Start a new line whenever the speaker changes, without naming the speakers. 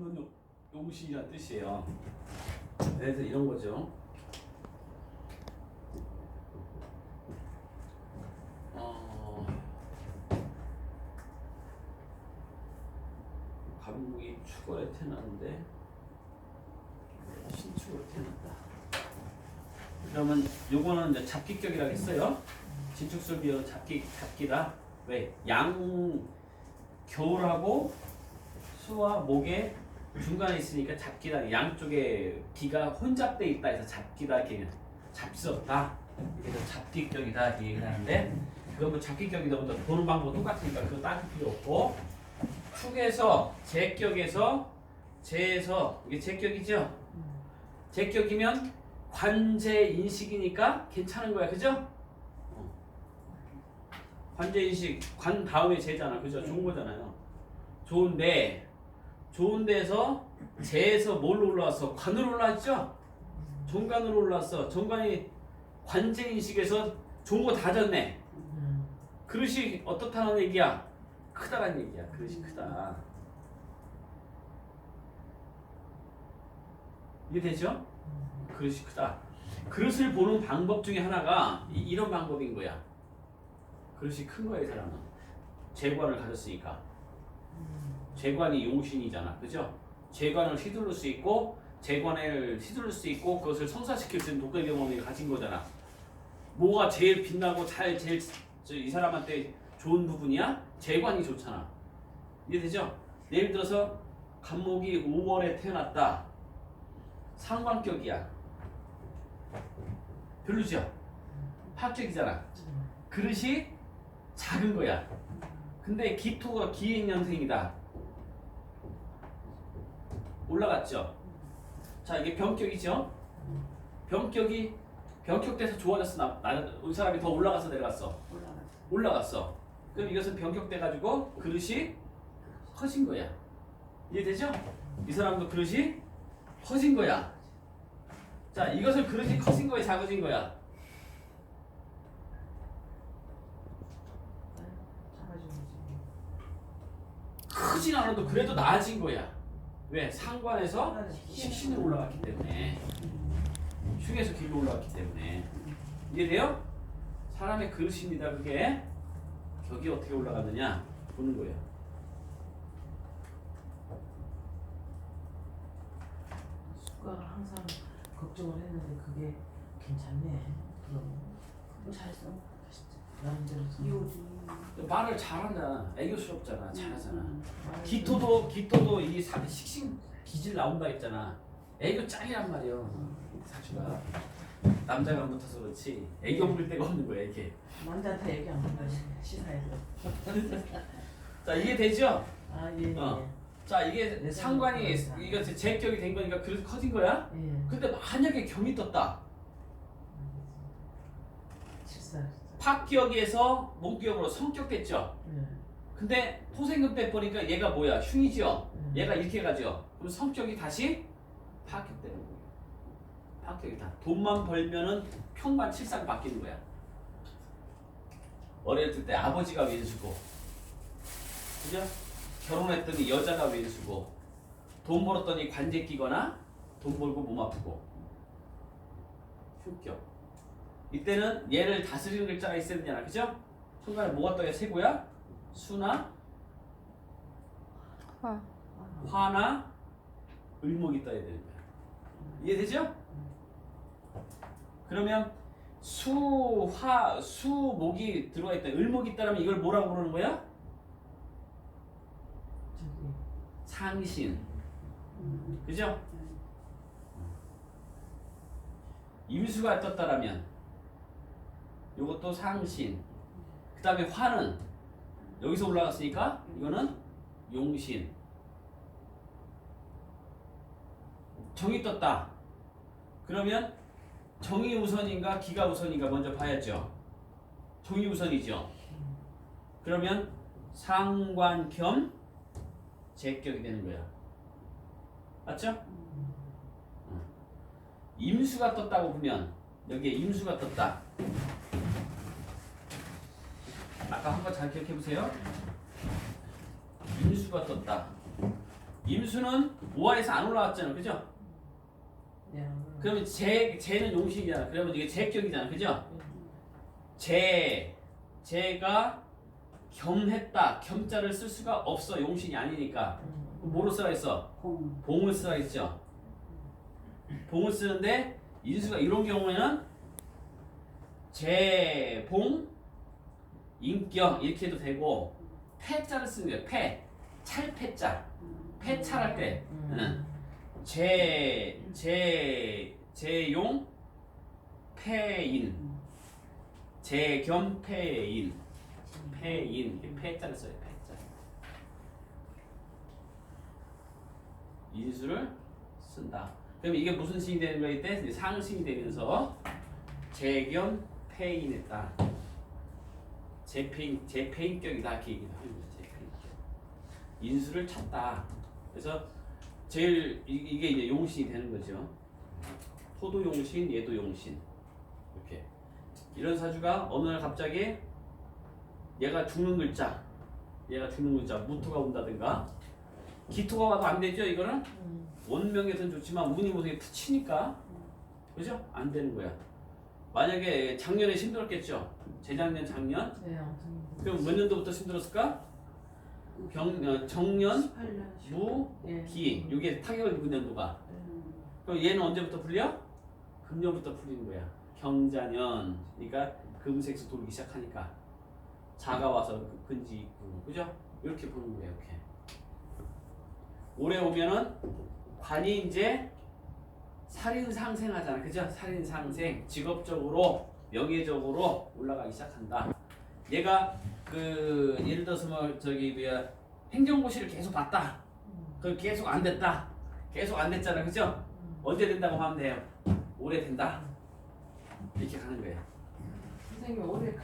없는 용신이란 뜻이에요. 그래서 이런 거죠. 어, 감목이 축월에 태어났는데 신축으로 태어났다. 그러면 요거는 이제 잡기격이라고 했어요. 진축술 비어 잡기 잡기다. 왜? 양 겨울하고 수와 목의 중간에 있으니까 잡기다. 양쪽에 기가 혼잡돼 있다 해서 잡기다 이렇게 잡스럽다. 그래서 잡기격이다 이렇게 얘기를 하는데 그거 뭐 잡기격이다 보다 보는 방법 똑같으니까 그거 따질 필요 없고 축에서 제격에서 제에서 이게 제격이죠. 제격이면 관제 인식이니까 괜찮은 거야, 그죠? 어. 관제 인식 관 다음에 제잖아, 그죠? 좋은 거잖아요. 좋은데 좋은 데서 제에서 뭘로 올라왔어? 관으로 올라왔죠? 종관으로 올라왔어. 종관이 관제 인식에서 좋은 거 다 졌네. 그릇이 어떻다는 얘기야? 크다라는 얘기야. 그릇이 크다. 이해되죠? 그릇이 크다. 그릇을 보는 방법 중에 하나가 이, 이런 방법인 거야. 그릇이 큰 거야, 이 사람은. 재관을 가졌으니까. 재관이 용신이잖아. 그죠? 재관을 휘두를 수 있고, 재관을 휘두를 수 있고, 그것을 성사시킬 수 있는 독해 경험을 가진 거잖아. 뭐가 제일 빛나고 잘, 제일 저이 사람한테 좋은 부분이야? 재관이 좋잖아. 이해되죠? 예를 들어서, 간목이 5월에 태어났다. 상관격이야. 별로죠? 파격이잖아. 그릇이 작은 거야. 근데 기토가 기행년생이다. 올라갔죠? 자, 이게 병격이죠? 병격이 병격돼서 좋아졌어. 나, 나, 이 사람이 더 올라가서 내려갔어.
올라갔어.
올라갔어. 그럼 이것은 병격돼가지고 그릇이 커진 거야. 이해되죠? 이 사람도 그릇이 커진 거야. 자, 이것을 그릇이 커진 거야, 작아진 거야.
작아지는
크진 않아도 그래도 나아진 거야. 왜? 상관에서 식신으로 올라갔기 때문에. 흉에서 길로 올라갔기 때문에. 이해돼요? 사람의 그릇입니다, 그게. 격이 어떻게 올라갔느냐 보는 거예요.
수가 항상 걱정을 했는데 그게 괜찮네. 그럼
잘했어.
나름대로
이오지.
말을 잘한다. 애교스럽잖아. 잘하잖아.
음.
기토도 기토도 이 사- 식신 기질 나온다 했잖아. 애교 짱이란 말이야. 사주가 남자가 안 붙어서 그렇지 애교 부릴 데가 없는 거야 이게.
남자한테 얘기 안 한다 시사에서.
자 이게 되죠?
아 예.
어. 자 이게
네,
상관이. 이거 제격이 된 거니까 그래서 커진 거야.
예. 예.
근데 만약에 경이 떴다.
실사.
파기역에서 목기역으로 성격됐죠.
예.
근데 토생금 빼버리니까 얘가 뭐야? 흉이죠.
음.
얘가 이렇게 가죠. 그럼 성격이 다시 파격 되는 거예요. 파격이다. 돈만 벌면은 평만 칠상 바뀌는 거야. 어렸을 때 아버지가 왼수고, 그죠? 결혼했더니 여자가 왼수고, 돈 벌었더니 관제 끼거나 돈 벌고 몸 아프고. 흉격. 이때는 얘를 다스리는 글자가 있어야 되잖아, 그죠? 순간에 뭐가 떠야 세고야? 수나
화.
화나 을목이 떠야 되는 거야. 이해되죠? 그러면 수, 화, 수, 목이 들어가 있다. 을목이 있다면 이걸 뭐라고 부르는 거야? 상신. 그죠? 임수가 떴다라면 이것도 상신. 그 다음에 화는 여기서 올라갔으니까 이거는 용신. 정이 떴다. 그러면 정이 우선인가 기가 우선인가 먼저 봐야죠. 정이 우선이죠. 그러면 상관 겸 제격이 되는 거야. 맞죠? 어. 임수가 떴다고 보면 여기에 임수가 떴다. 아까 한 번 잘 기억해 보세요. 임수가 떴다. 임수는 오화에서 안 올라왔잖아, 그죠?
네.
그러면 재 재는 용식이잖아. 그러면 이게 재격이잖아, 그죠? 재 재가 겸했다. 겸자를 쓸 수가 없어. 용식이 아니니까. 그럼 뭐로 쓰라 했어?
공.
봉을 쓰라 했죠. 봉을 쓰는데 인수가 이런 경우에는 재봉 인격 이렇게 해도 되고 패자를 쓰는 거예요. 패 찰패자 패찰할 때 응. 재, 재, 재용, 패인, 재겸, 패인, 패인, 이게 패자를 써요, 패자. 인수를 쓴다. 그럼 이게 무슨 식이 되는 거일 때 상식이 되면서 재겸, 패인했다. 재패인, 재패인격이다 이렇게 얘기를 거죠. 재패인격. 인수를 찾다. 그래서 제일 이- 이게 이제 용신이 되는 거죠. 토도 용신, 얘도 용신. 이렇게 이런 사주가 어느 날 갑자기 얘가 죽는 글자, 얘가 죽는 글자, 무토가 온다든가 기토가 와도 안 되죠. 이거는 원명에선 좋지만 운이 무슨 붙이니까 그죠? 안 되는 거야. 만약에 작년에 힘들었겠죠. 재작년, 작년.
네, 아무튼
그럼 몇 년도부터 힘들었을까? 병, 어, 정년,
18년.
무,
예.
기. 이게 타격을 입은 연도가.
음.
그럼 얘는 언제부터 풀려? 금년부터 풀리는 거야. 경자년. 그러니까 금색수 돌기 시작하니까. 자가 와서 그 근지 있고. 그죠? 이렇게 보는 거예요. 이렇게. 올해 오면은 관이 이제 살인 상생하잖아. 그죠? 살인 상생. 직업적으로, 명예적으로 올라가기 시작한다. 얘가 그 예를 들어서 뭐 저기 뭐야 행정고시를 계속 봤다. 그 계속 안 됐다. 계속 안 됐잖아. 그죠? 언제 된다고 하면 돼요. 올해 된다. 이렇게 가는 거예요.
선생님 올해 가-